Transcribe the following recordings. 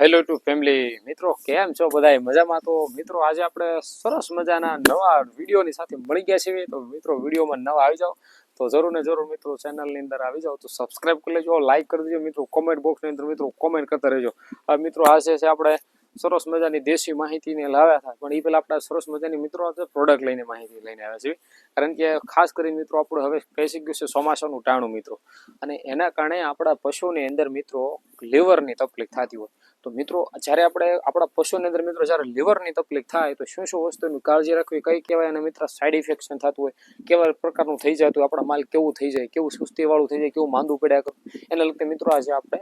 Hello two family મિત્રો, કેમ છો બધાય? મજામાં? તો મિત્રો, આજે આપણે સરસ મજાના નવા વિડીયોની સાથે મળી ગયા છીએ. તો મિત્રો, વિડીયોમાં નવા આવી જાઓ. તો જરૂર ને જરૂર મિત્રો ચેનલની અંદર આવી જાઓ. તો સબસ્ક્રાઈબ કરી લેજો. લાઈક કરી દેજો. મિત્રો કોમેન્ટ બોક્સની અંદર મિત્રો કોમેન્ટ કરતા રહેજો. મિત્રો, આ છે છે આપણે સરસ મજાની દેશી માહિતીને લાવ્યા હતા. પણ એ પહેલાં આપણા સરસ મજાની મિત્રો પ્રોડક્ટ લઈને માહિતી લઈને આવ્યા છે. કારણ કે ખાસ કરીને મિત્રો, આપણું હવે બેસી ગયું છે ચોમાસાનું ટાણું મિત્રો. અને એના કારણે આપણા પશુની અંદર મિત્રો લીવરની તકલીફ થતી હોય. તો મિત્રો, જ્યારે આપણે આપણા પશુની અંદર મિત્રો જ્યારે લીવરની તકલીફ થાય, તો શું શું વસ્તુની કાળજી રાખવી, કઈ કહેવાય અને મિત્રો? સાઈડ ઇફેક્શન થતું હોય, કેવા પ્રકારનું થઈ જતું હોય, આપણા માલ કેવું થઈ જાય, કેવું સુસ્તીવાળું થઈ જાય, કેવું માંદું પડ્યા કરે. એના લગતે મિત્રો, આજે આપણે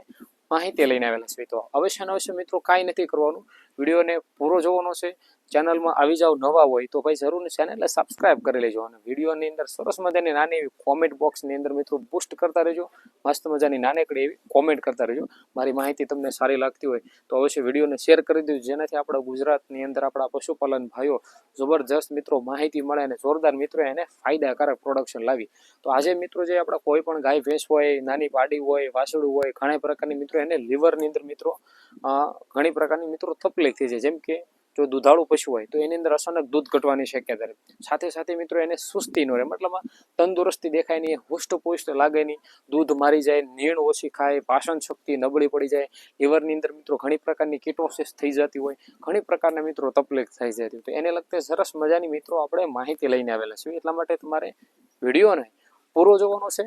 માહિતી લઈને આવેલા છે. તો અવશ્ય ને અવશ્ય મિત્રો કાંઈ નથી કરવાનું. વિડીયોને પૂરો જોવાનો છે. ચેનલમાં આવી જાવ નવા હોય તો ભાઈ જરૂર ચેનલને સબસ્ક્રાઇબ કરી લેજો અને વિડીયોની અંદર સરસ મજાની નાની એવી કોમેન્ટ બોક્સની અંદર મિત્રો બુસ્ટ કરતા રહેજો. મસ્ત મજાની નાનેકડી એવી કોમેન્ટ કરતા રહેજો. મારી માહિતી તમને સારી લાગતી હોય તો અવશ્ય વિડીયોને શેર કરી દેજો. જેનાથી આપણા ગુજરાતની અંદર આપણા પશુપાલન ભાઈઓ જબરજસ્ત મિત્રો માહિતી મળે અને જોરદાર મિત્રો એને ફાયદાકારક પ્રોડક્શન લાવી. તો આજે મિત્રો જે આપણા કોઈ પણ ગાય, ભેંસ હોય, નાની પાડી હોય વાસળું હોય, ઘણા પ્રકારની મિત્રો એને લીવરની અંદર મિત્રો ઘણી પ્રકારની મિત્રો તકલીફ થઈ જાય. જેમ કે જો દુધાળું પશુ હોય, તો એની અંદર અચાનક દૂધ ઘટવાની શક્યતા રહે. સાથે સાથે મિત્રો એને સુસ્તી ન રહે. મતલબ તંદુરસ્તી દેખાય નહીં, હુષ્ટપુષ્ટ લાગે નહીં. દૂધ મારી જાય, નીણ ઓછી ખાય, પાચન શક્તિ નબળી પડી જાય. લીવરની અંદર મિત્રો ઘણી પ્રકારની કીટોસિસ થઈ જતી હોય, ઘણી પ્રકારના મિત્રો તકલીફ થઈ જતી તો એને લગતે સરસ મજાની મિત્રો આપણે માહિતી લઈને આવેલા છીએ. એટલા માટે તમારે વિડીયોને પૂરો જોવાનો છે.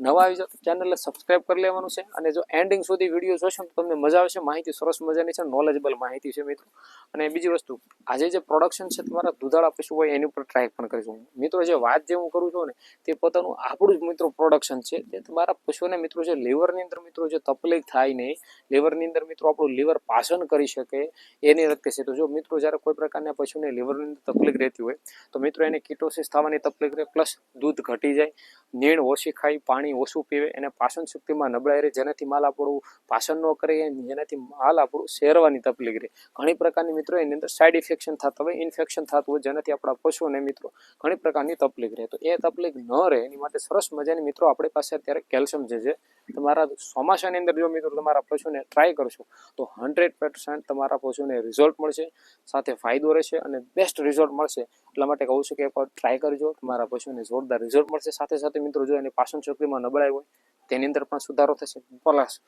નવા આવી જાવ ચેનલને સબસ્ક્રાઇબ કરી લેવાનું છે. અને જો એન્ડિંગ સુધી વીડિયો જોશો તો તમને મજા આવશે. માહિતી સરસ મજાની છે નોલેજેબલ માહિતી છે મિત્રો. અને બીજી વસ્તુ, આજે જે પ્રોડક્શન છે તમારા દુધાળા પશુ હોય એની ઉપર ટ્રાય પણ કરીશું. મિત્રો, જે વાત જે હું કરું છું ને, તે પોતાનું આપણું જ મિત્રો પ્રોડક્શન છે. તે તમારા પશુને મિત્રો, જે લીવરની અંદર મિત્રો, જે તકલીફ થાય નહીં, લીવરની અંદર મિત્રો આપણું લીવર પાચન કરી શકે, એની રક્ત છે. તો જો મિત્રો, જ્યારે કોઈ પ્રકારના પશુને લીવરની અંદર તકલીફ રહેતી હોય, તો મિત્રો, એને કીટોસિસ થવાની તકલીફ રહે પ્લસ દૂધ ઘટી જાય, નીણ ઓછી ખાઈ, પાણી ઓછું પીવે એને પાચન શક્તિમાં નબળાઈ રહે, જેનાથી માલ આપણું પાચન ન કરે જેનાથી માલ આપણું શેરવાની તકલીફ રહે ઘણી પ્રકારની મિત્રો એની અંદર સાઈડ ઇફેક્શન થતા હોય ઇન્ફેક્શન થતું હોય જેનાથી આપણા પશુઓને મિત્રો ઘણી પ્રકારની તકલીફ રહે. તો એ તકલીફ ન રહે, એની માટે સરસ મજાની મિત્રો આપણી પાસે અત્યારે કેલ્શિયમ જે છે તમારા ચોમાસાની અંદર જો મિત્રો તમારા પશુને ટ્રાય કરશો, તો હંડ્રેડ પર્સન્ટ તમારા પશુને રિઝલ્ટ મળશે, સાથે ફાયદો રહેશે અને બેસ્ટ રિઝલ્ટ મળશે. એટલા માટે કહું છું કે એકવાર ટ્રાય કરજો, તમારા પશુને જોરદાર રિઝલ્ટ મળશે. સાથે સાથે મિત્રો જો એની પાચન શક્તિમાં નબળાઈ હોય, તેની અંદર પણ સુધારો થશે. પ્લસ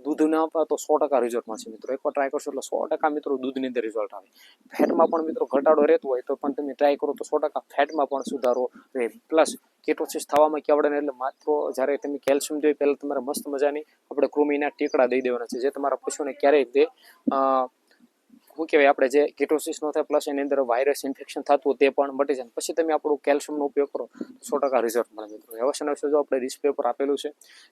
દૂધ ના આપવા તો સો ટકા રિઝલ્ટ મળશે મિત્રો. એકવાર ટ્રાય કરશો એટલે સો ટકા મિત્રો દૂધની અંદર રિઝલ્ટ આવે. ફેટમાં પણ મિત્રો ઘટાડો રહેતો હોય તો પણ તમે ટ્રાય કરો તો સો ટકા ફેટમાં પણ સુધારો રહે. પ્લસ કેટોસિસ થવામાં કેવડે એટલે માત્ર જ્યારે તમે કેલ્શિયમ જોઈએ, પહેલાં તમારે મસ્ત મજાની આપણે કૃમિના ટીકડા દઈ દેવાના છે. જે તમારા પશુને ક્યારેય તે શું કહેવાય, આપણે જે કિટોસિસ ન થાય પ્લસ એની અંદર વાયરસ ઇન્ફેક્શન થતું તે પણ મટી જાય. પછી તમે આપણું કેલ્શિયમનો ઉપયોગ કરો, સો ટકા રિઝલ્ટ મળે મિત્રો. અવશ્ય વિશે જો આપણે ડિસ્પ્લે પર આપેલું છે,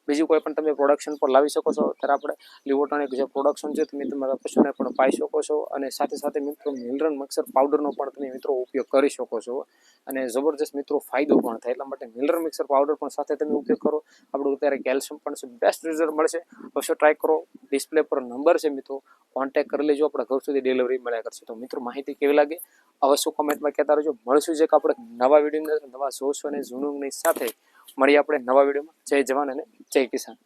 બીજું કોઈ પણ તમે પ્રોડક્શન પર લાવી શકો છો ત્યારે આપણે લિવોટોનિક જે પ્રોડક્શન છે, તમે તમારા પશુને પણ પાઈ શકો છો અને સાથે સાથે મિત્રો મિનરલ મિક્સર પાવડરનો પણ તમે મિત્રો ઉપયોગ કરી શકો છો. અને જબરજસ્ત મિત્રો ફાયદો પણ થાય, એટલા માટે મિનરલ મિક્સર પાવડર પણ સાથે તમે ઉપયોગ કરો. આપણું અત્યારે કેલ્શિયમ પણ છે બેસ્ટ રિઝલ્ટ મળશે. અવશ્ય ટ્રાય કરો. ડિસ્પ્લે પર નંબર છે મિત્રો. કોન્ટેક્ટ કરી લેજો, આપણા ઘર સુધી ડિલિવરી મળ્યા કરશે. તો મિત્રો, માહિતી કેવી લાગે? અવશ્ય કોમેન્ટમાં કહેતા રહેજો. મળશું જે આપણે નવા વીડિયો નવા જોશો અને જૂનુંની સાથે મળીએ આપણે નવા વિડીયોમાં. જય જવાન અને જય કિસાન.